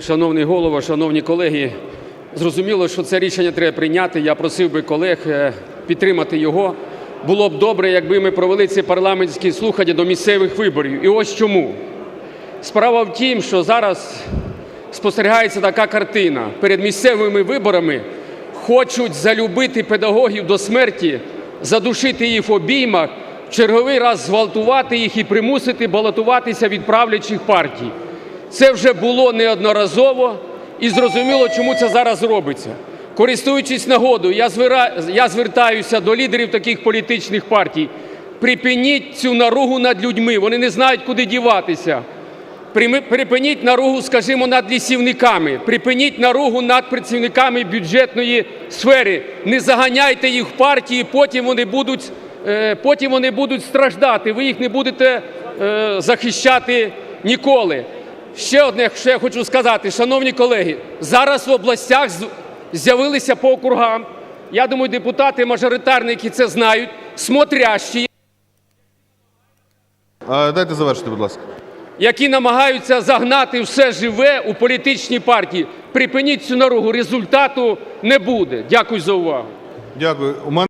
Шановний голово, шановні колеги, зрозуміло, що це рішення треба прийняти. Я просив би колег е, підтримати його. Було б добре, якби ми провели ці парламентські слухання до місцевих виборів. І ось чому. Справа в тім, що зараз спостерігається така картина. Перед місцевими виборами хочуть залюбити педагогів до смерті, задушити їх в обіймах, черговий раз зґвалтувати їх і примусити балотуватися від правлячих партій. Це вже було неодноразово і зрозуміло, чому це зараз робиться. Користуючись нагодою, я, звера- я звертаюся до лідерів таких політичних партій. Припиніть цю наругу над людьми, вони не знають, куди діватися. Припиніть наругу, скажімо, над лісівниками, припиніть наругу над працівниками бюджетної сфери. Не заганяйте їх в партії, потім вони будуть, е, потім вони будуть страждати. Ви їх не будете е, захищати ніколи. Ще одне, що я хочу сказати, шановні колеги, зараз в областях з'явилися по округам. Я думаю, депутати-мажоритарники це знають, смотрящі. А, Дайте завершити, будь ласка. які намагаються загнати все живе у політичні партії. Припиніть цю наругу, результату не буде. Дякую за увагу. Дякую.